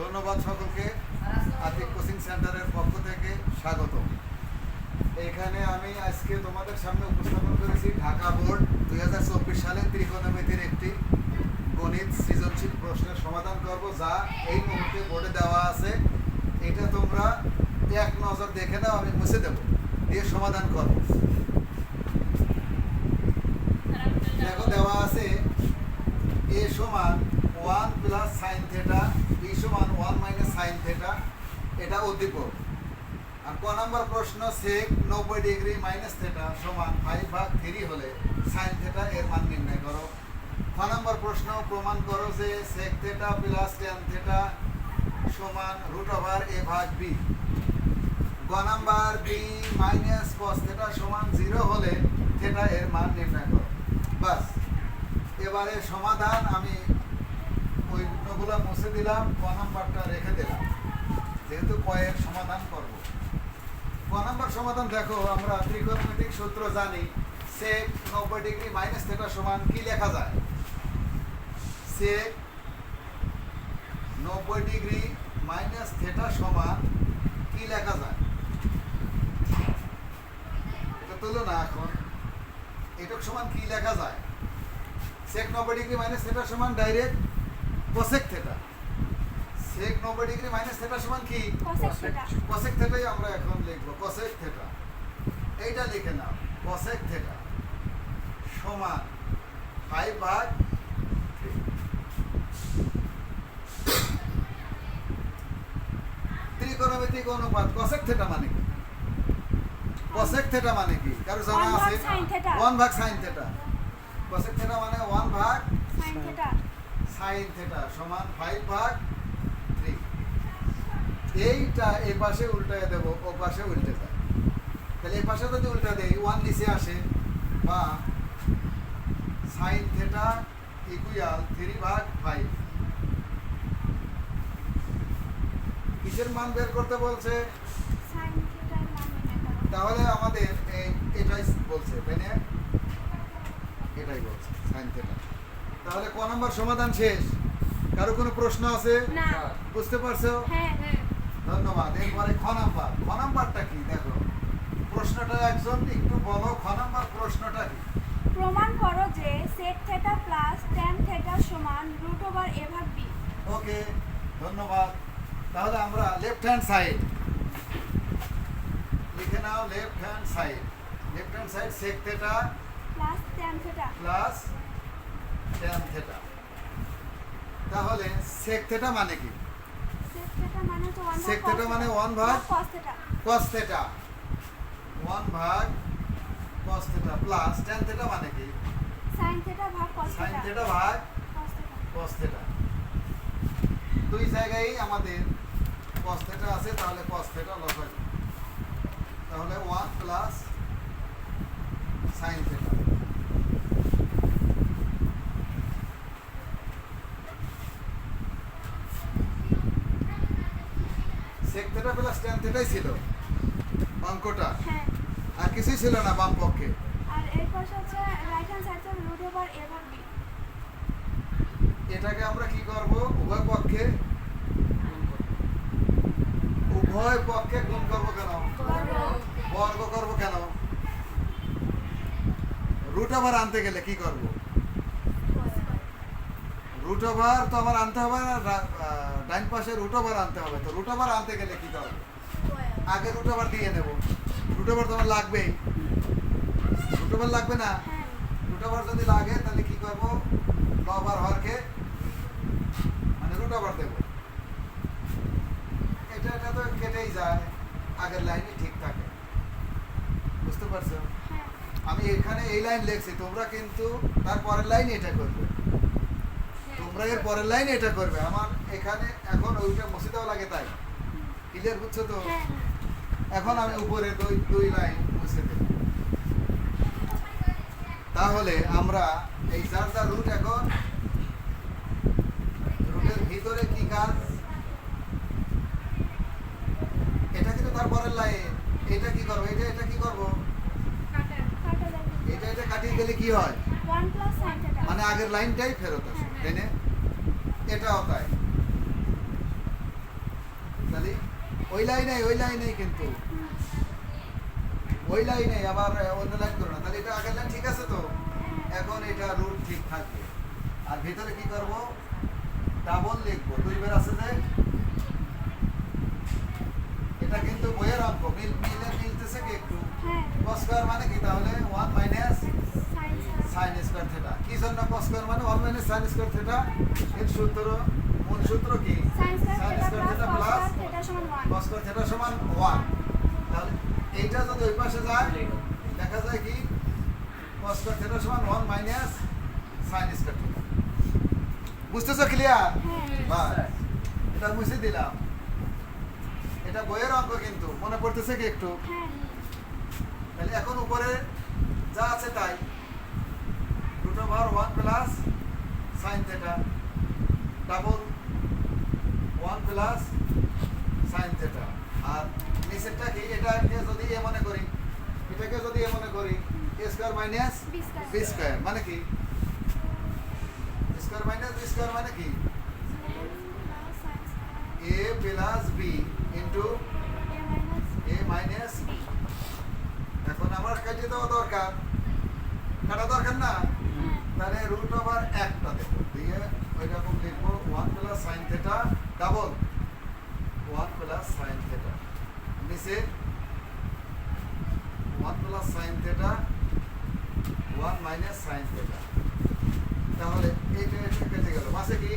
ধন্যবাদ সকলকে। আতিক কোচিং সেন্টারের পক্ষ থেকে স্বাগত। এখানে আমি আজকে তোমাদের সামনে উপস্থাপন করেছি ঢাকা বোর্ড দুই হাজার চব্বিশ সালের ত্রিকোণমিতির একটি গণিত সৃজনশীল প্রশ্নের সমাধান করব যা এই মুহূর্তে বোর্ডে দেওয়া আছে। এটা তোমরা এক নজর দেখে নাও, আমি মুছে দেবো। দিয়ে সমাধান করো। দেখো দেওয়া আছে এ সমান one plus sine theta b সমান ওয়ান মাইনাস সাইন থেটা এটা উদ্দীপক আর ক নম্বর প্রশ্ন সেক নব্বই ডিগ্রি মাইনাস থেটা সমান ফাইভ ভাগ থ্রি হলে সাইন থেটা এর মান নির্ণয় করো। খ নম্বর প্রশ্ন, প্রমাণ করো যে sec theta plus tan theta সমান রুট ওভার এ ভাগ বি গ number b minus cos theta সমান জিরো হলে থেটা এর মান নির্ণয় করো। বাস এবারে সমাধান আমি ওই মুছে দিলাম, ক নাম্বারটা রেখে দিলাম। যেহেতু কয়ের সমাধান করব। ক নাম্বার সমাধান দেখো, আমরা ত্রিকোণমিতিক সূত্র জানি সেক নব্বই ডিগ্রি মাইনাস থেটা সমান কি লেখা যায়? সেক নব্বই ডিগ্রি মাইনাস থেটা সমান কি লেখা যায়? এটা তুলো না এখন। এটুক সমান কি লেখা যায়? সেক নব্বই ডিগ্রি মাইনাস থেটা সমান ডাইরেক্ট কোসেক থেটা সেক নব্বই ডিগ্রি মাইনাস থেটা সমান কি? Cosec theta। কোসেক থেটাই আমরা এখন লিখব। কোসেক থেটা এইটা লিখে নাও। কোসেক থেটা সমান ফাইভ ভাগ। ত্রিকোণমিতিক অনুপাত। কোসেক থেটা মানে কি? কোসেক থেটা মানে কি? কারও জানা আছে? sin theta। ওয়ান ভাগ সাইন থেটা কোসেক থেটা মানে ওয়ান ভাগ sin theta সাইন থেটা সমান ফাইভ ভাগ থ্রি এইটা এ পাশে উল্টায় দেবো ও পাশে উল্টে যায় তাহলে এ পাশে যদি উল্টা দেই ওয়ান নিচে আসে বা সাইন থেটা ইকুয়াল থ্রি ভাগ ফাইভ কিসের মান বের করতে বলছে? তাহলে আমাদের এটাই বলছে তাই না? এটাই বলছে সাইন থেটা। তাহলে ক নম্বর সমাধান শেষ? কারও কোনো প্রশ্ন আছে? না। বুঝতে পারছ? হ্যাঁ হ্যাঁ। ধন্যবাদ। এরপরে খ নাম্বার। খ নাম্বারটা কি? দেখো। প্রশ্নটা একজন একটু বলো খ নাম্বার প্রশ্নটা কি? প্রমাণ করো যে sec theta plus tan theta সমান রুট ওভার a ভাগ b ওকে ধন্যবাদ। তাহলে আমরা লেফট হ্যান্ড সাইড লিখে নাও left hand side left hand side sec theta plus tan theta plus tan theta. তাহলে সেক থেটা মানে কি? Sec theta মানে 1 ভাগ sec theta cos মানে theta। 1 ভাগ cos theta cos থেটা 1 ভাগ cos থেটা প্লাস ট্যান থেটা মানে কি? Sin theta ভাগ cos sin theta থেটা ভাগ cos theta cos থেটা দুই জায়গায় আমাদের cos থেটা আছে তাহলে cos থেটা লসাগু তাহলে 1 plus sin theta theta plus tan থেটাই ছিল। অঙ্কটা হ্যাঁ। আর কিছুই ছিল না বাম পক্ষে। আর পাশে হচ্ছে রাইট হ্যান্ড সাইড থেকে রুট ওভার a ভাগ b এটাকে আমরা কি করব? উভয় পক্ষে উভয় পক্ষে গুণ করব কেন? বর্গ। করব কেন? রুট ওভার আনতে গেলে কি করব? রুট ওভার তো আমার আনতে হবে না ডাইন পাশে রুট ওভার আনতে হবে তো। রুট ওভার আনতে গেলে কি করব? আগে রুট ওভার দিয়ে নেব। রুট ওভার তোমার লাগবেই। রুট ওভার লাগবে না? রুট ওভার যদি লাগে, তাহলে কি করব? লবার হরকে মানে রুট ওভার দেব। এটা এটা তো কেটেই যায়। আগের লাইনই ঠিক থাকে। বুঝতে পারছ? আমি এখানে এই লাইন লিখছি, তোমরা কিন্তু তার পরের লাইন এটা করবে। তোমরা এর পরের লাইন এটা করবে। আমার এখানে এখন ওইটা দেওয়া লাগে তাই। ক্লিয়ার বুঝছ তো? হ্যাঁ এখন আমি উপরে দুই দুই লাইন মুছে দেব। তাহলে আমরা এই যার যার রুট এখন রুটের ভিতরে কি কাজ? এটা কিন্তু তারপরের লাইন এটা কি করব? এটা এটা কি করব? এটা এটা কাটিয়ে গেলে কি হয়? 1 প্লাস sin theta মানে আগের লাইনটাই ফেরত আসে তাই না? এটাও তাই। ওই লাইনে ওই লাইনেই কিন্তু। ওই লাইনে আবার অন্য লাইন করো না। তাহলে এটা আগের লাইন ঠিক আছে তো? এখন এটা রুট ঠিক থাকবে। আর ভিতরে কি করব? ডাবল লিখব। দুই বের আছে যে? এটা কিন্তু বইয়ের অঙ্ক। মিল মিলে মিলতেছে কি একটু? হ্যাঁ। cos স্কয়ার মানে কি? তাহলে 1 মাইনাস sin স্কয়ার থিটা কি জন্য cos স্কয়ার মানে? 1 মাইনাস sin স্কয়ার থিটা এর সূত্র মূল সূত্র কি? Sine square theta plus cos square theta সমান 1 cos স্কয়ার থিটা সমান 1 তাহলে এইটা যদি ওই পাশে যায় দেখা যায় কি? Cos স্কয়ার থিটা সমান 1 মাইনাস স্কয়ার থিটা বুঝতেছো ক্লিয়ার হ্যাঁ। এটা মুছে দিলাম। এটা বইয়ের অঙ্ক কিন্তু মনে পড়তেছে কি একটু? হ্যাঁ। তাহলে এখন উপরে যা আছে তাই। Root over one plus sine theta double one plus sine theta. আর নিচেরটা কি? এটাকে যদি এ মনে করি? এটাকে যদি এ মনে করি a square minus b square. মানে কি? স্কোয়ার মাইনাস বি স্কোয়ার মানে কি? A plus b into a minus এখন আমার কাজে দেওয়া দরকার। কাটা দরকার না? তাহলে রুট ওভার একটা দেবো। দিয়ে ওই রকম লিখব one plus sine theta double one plus sine theta নিচে one plus sine theta one minus sine theta তাহলে এইটা এটা কেটে গেল। মাসে কি?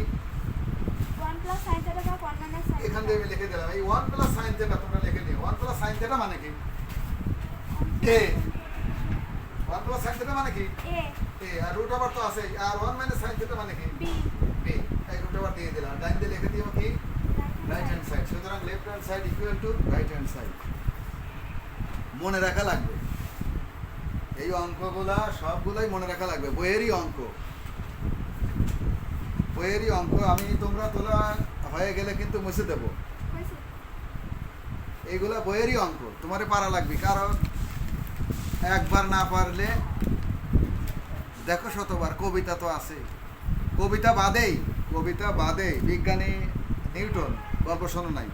1 প্লাস সাইন থিটা বা 1 মাইনাস সাইন এখান দিয়ে আমি লিখে দিলাম। এই ওয়ান প্লাস সাইন থেটা তোমরা লিখে নিও। ওয়ান প্লাস সাইন থেটা মানে কি? A one plus sine theta মানে কি? এ আর রুট ওভার তো আছে আর ওয়ান মাইনাস সাইন থিটা মানে কি? বি বি দিয়ে দিলাম। দিয়ে লিখে রাইট হ্যান্ড সাইড সুতরাং left hand side equal to right hand side মনে রাখা লাগবে। এই অঙ্কগুলা সবগুলাই মনে রাখা লাগবে। বইয়েরই অঙ্ক। বইয়েরই অঙ্ক। আমি তোমরা তোলা হয়ে গেলে কিন্তু মুছে দেবো। এইগুলা বইয়েরই অঙ্ক। তোমারে পারা লাগবে। কারণ একবার না পারলে, দেখো শতবার, কবিতা তো আছে কবিতা বাদেই কবিতা বাদে বিজ্ঞানী নিউটন গল্প শোনো নাই।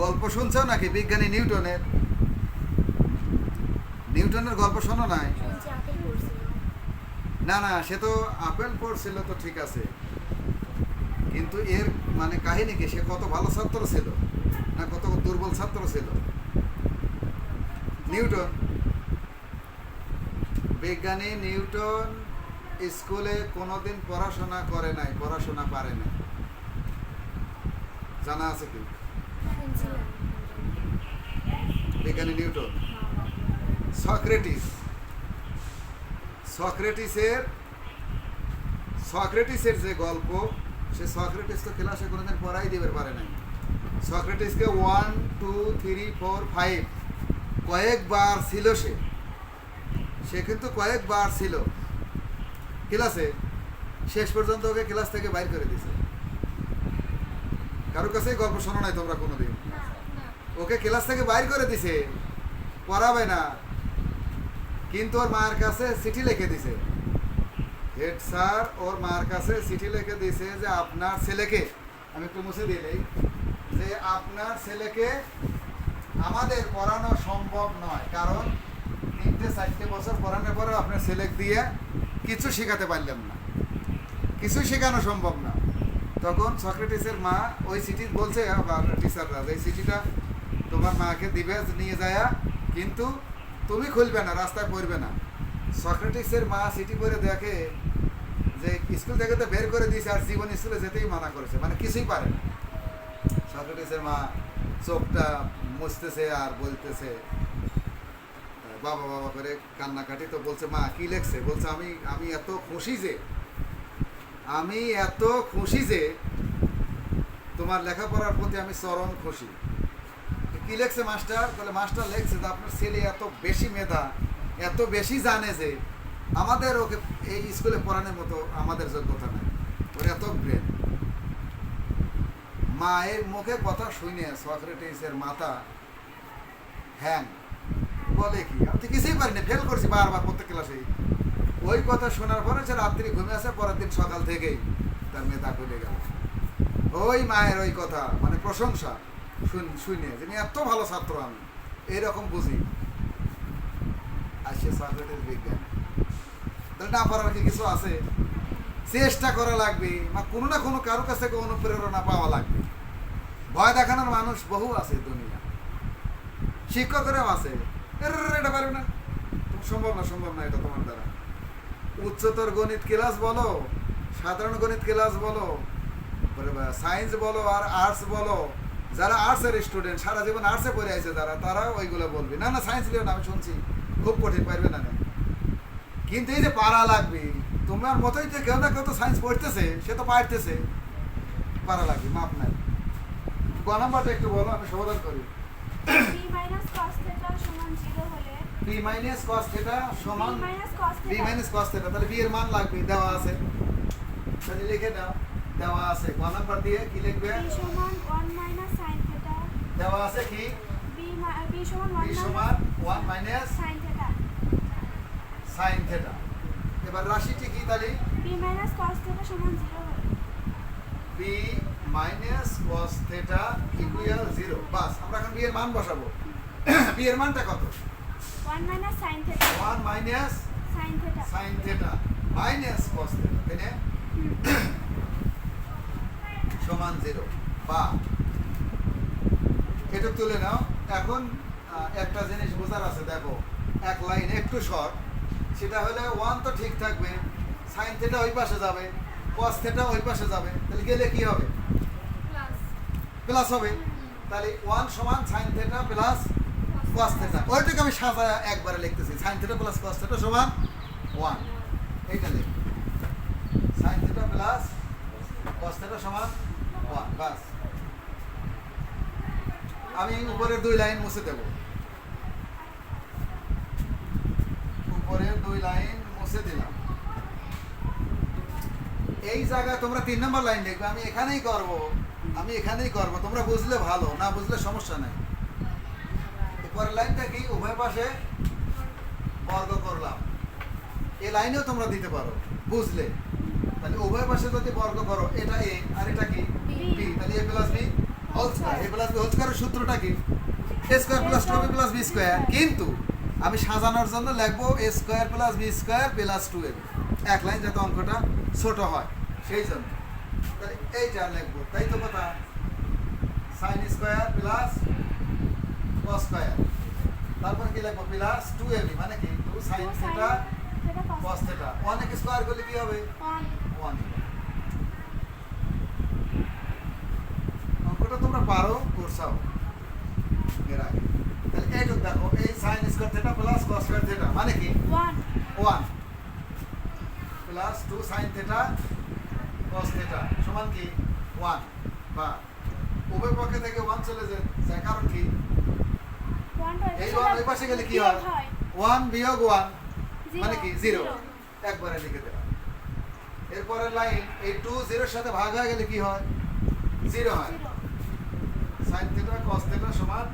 গল্প শুনছো নাকি বিজ্ঞানী নিউটনের? নিউটনের গল্প শোনো নাই? না না, সে তো আপেল পড়ছিল তো ঠিক আছে। কিন্তু এর মানে কাহিনী কি? সে কত ভালো ছাত্র ছিল, না কত দুর্বল ছাত্র ছিল? নিউটন, বিজ্ঞানী নিউটন স্কুলে কোনোদিন পড়াশোনা করে নাই, পড়াশোনা পারে নাই। জানা আছে কি? বিজ্ঞানী নিউটন। সক্রেটিস। সক্রেটিসের সক্রেটিসের যে গল্প, সে সক্রেটিস তো ক্লাসে কোনোদিন পড়াই দিতে পারে নাই। সক্রেটিসকে one two three four five কয়েকবার ছিল সে। সে কিন্তু কয়েকবার ছিল। ক্লাসে শেষ পর্যন্ত ওকে ক্লাস থেকে বাইর করে দিছে। কারোর কাছেই গল্প শোনো নাই তোমরা কোনোদিন। ওকে ক্লাস থেকে বাইর করে দিছে পড়াবে না। কিন্তু ওর মায়ের কাছে চিঠি লিখে দিছে। হেড স্যার ওর মার কাছে চিঠি লিখে দিছে যে আপনার ছেলেকে আমি একটু মুছে দিলেই যে আপনার ছেলেকে আমাদের পড়ানো সম্ভব নয়। কারণ তিনটে চারটে বছর পড়ানোর পরে আপনার ছেলে দিয়ে কিছু শেখাতে পারলাম না। কিছু শেখানো সম্ভব না। তখন সক্রেটিসের মা ওই চিঠি বলছে টিচাররা যে চিঠিটা তোমার মাকে দিবে, নিয়ে যায়। কিন্তু তুমি খুলবে না, রাস্তায় পড়বে না। সক্রেটিসের মা চিঠি করে দেখে যে স্কুল থেকে তো বের করে দিয়েছে, আর জীবন স্কুলে যেতেই মানা করেছে মানে কিছুই পারে না। সক্রেটিসের মা চোখটা মুছতেছে আর বলতেছে বাবা বাবা করে কান্নাকাটি তো বলছে, মা, কি লেখছে? বলছে, আমি আমি এত খুশি যে, আমি এত খুশি যে, তোমার লেখাপড়ার প্রতি আমি চরম খুশি। কি লেখছে মাস্টার? বলে, মাস্টার লেখছে যে, আপনার ছেলে এত বেশি মেধা, এত বেশি জানে যে, আমাদের ওকে এই স্কুলে পড়ানোর মতো আমাদের যোগ্যতা নেই। ওর এত ব্রেন মায়ের মুখে কথা শুনে সক্রেটিসের মাথা হ্যাং। বলে কি? আমি তো কিছুই পারিনি ফেল করছি বারবার প্রত্যেক ক্লাসেই। ওই কথা শোনার পরে সে রাত্রি ঘুমিয়ে আসে, পরের দিন সকাল থেকেই তার মেধা খুলে গেল। ওই মায়ের ওই কথা মানে প্রশংসা। শুন- যিনি এত ভালো ছাত্র আমি, এইরকম বুঝি। আর সে সক্রেটিস বিজ্ঞান। তাহলে না পারার কি কিছু আছে? চেষ্টা করা লাগবে, বা কোনো না কোনো কারও কাছ থেকে অনুপ্রেরণা পাওয়া লাগবে। ভয় দেখানোর মানুষ বহু আছে দুনিয়া শিক্ষকেরাও আছে। এটা পারবে না। সম্ভব না সম্ভব না এটা তোমার দ্বারা। উচ্চতর গণিত ক্লাস বলো, সাধারণ গণিত ক্লাস বলো সায়েন্স বলো আর আর্টস বলো, যারা আর্টসের স্টুডেন্ট সারা জীবন আর্টসে পড়ে আছে যারা, তারা ওইগুলো বলবে। না না সায়েন্স লিও না, আমি শুনছি। খুব কঠিন, পারবে না না কিন্তু এই যে পারা লাগবে, তোমার মতোই যে কেউ না কেউ তো সায়েন্স পড়তেছে, সে তো পারতেছে। পারা লাগবে, মাপ নাই। গ নাম্বারটা একটু বলো, আমি সমাধান করি বি মাইনাস কস থেটা সমান জিরো হলে বি মাইনাস কস থিটা সমান তাহলে বি এর মান লাগবে দেওয়া আছে। তাহলে লিখে দাও দেওয়া আছে। ক নাম্বার দিয়ে কি লিখবে? সমান দেওয়া আছে কি? সমান সমান এবার রাশিটি কি তাহলে? মাইনাস কস থেটা সমান জিরো। হলে বি মাইনাস কস জিরো। বাস আমরা এখন বি এর মান বসাবো। বি এর মানটা কত? One minus sine theta one minus sine theta sine theta minus cos theta তাই না সমান জিরো বা এটা তুলে নাও। এখন একটা জিনিস বোঝার আছে দেখো। এক লাইন একটু শর্ট সেটা হলে ওয়ান তো ঠিক থাকবে। সাইন থেটা ওই পাশে যাবে। কস থেটা ওই পাশে যাবে। তাহলে গেলে কি হবে? প্লাস হবে। তাহলে ওয়ান সমান sine theta plus cos theta ওইটাকে আমি সাজা একবারে লিখতেছি। Sine theta plus cos theta সমান ওয়ান এইটা লিখ। থেটা প্লাস কস থেটা সমান ওয়ান বাস আমি উপরের দুই লাইন মুছে দেব। উপরের দুই লাইন মুছে দিলাম। এই জায়গায় তোমরা তিন নম্বর লাইন লিখবে আমি এখানেই করব। আমি এখানেই করব। তোমরা বুঝলে ভালো, না বুঝলে সমস্যা নাই। পরের লাইনটা কি উভয় পাশে বর্গ করলাম। এই লাইনেও তোমরা দিতে পারো বুঝলে? তাহলে উভয় পাশে যদি বর্গ করো এটা এ আর এটা কি? বি তাহলে a plus b whole square a plus b whole স্কয়ারের সূত্রটা কি? A square plus two b plus b square কিন্তু আমি সাজানোর জন্য লিখব a square plus b square plus two a এক লাইন যাতে অঙ্কটা ছোট হয় সেই জন্য। তাহলে এইটা লিখব। তাই তো কথা? Sine square plus cos square তারপর কি লিখব প্লাস টু মানে কি? Two sine theta theta cos cos theta square করলে কি হবে? ওয়ান ওয়ান অঙ্কটা তোমরা পারো করছাও। এর আগে। তাহলে এইটুক দেখো এই sine square theta plus cos square theta মানে কি? One one plus two sine theta cos theta সমান কি? ওয়ান বা উভয় পক্ষে থেকে ওয়ান চলে যায়। কারণ কি এই ওয়ান ওই পাশে গেলে কি হয়? ওয়ান বিয়োগ ওয়ান মানে কি? জিরো একবারে লিখে দিলাম এরপরে লাইন এই টু জিরোর সাথে ভাগ হয়ে গেলে কি হয়? জিরো হয়। সাইন থিটা কস থিটা সমান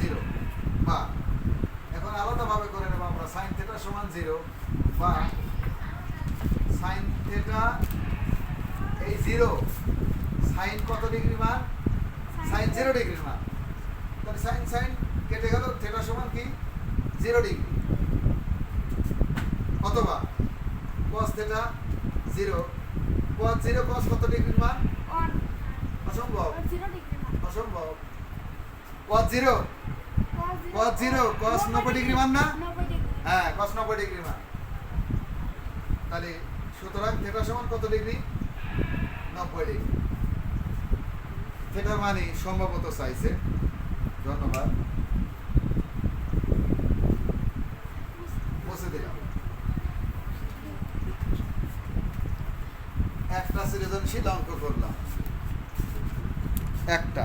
জিরো বা এখন আলাদাভাবে করে নেব আমরা। সাইন থিটা সমান জিরো বা সাইন থিটা এই জিরো সাইন কত ডিগ্রি মান? সাইন জিরো ডিগ্রির মান। তাহলে সাইন সাইন কেটে গেল থিটা সমান কি? জিরো ডিগ্রি অথবা cos theta zero cos zero cos কত ডিগ্রির মান? অসম্ভব। অসম্ভব। Cos zero Cos zero cos 90 degree মান না? হ্যাঁ কস নব্বই ডিগ্রি মান। তাহলে সুতরাং থিটা সমান কত ডিগ্রি নব্বই ডিগ্রি থিটার মানে সম্ভবত চাইছে ধন্যবাদ মুছে দিলাম সৃজনশীল অঙ্ক করলাম একটা।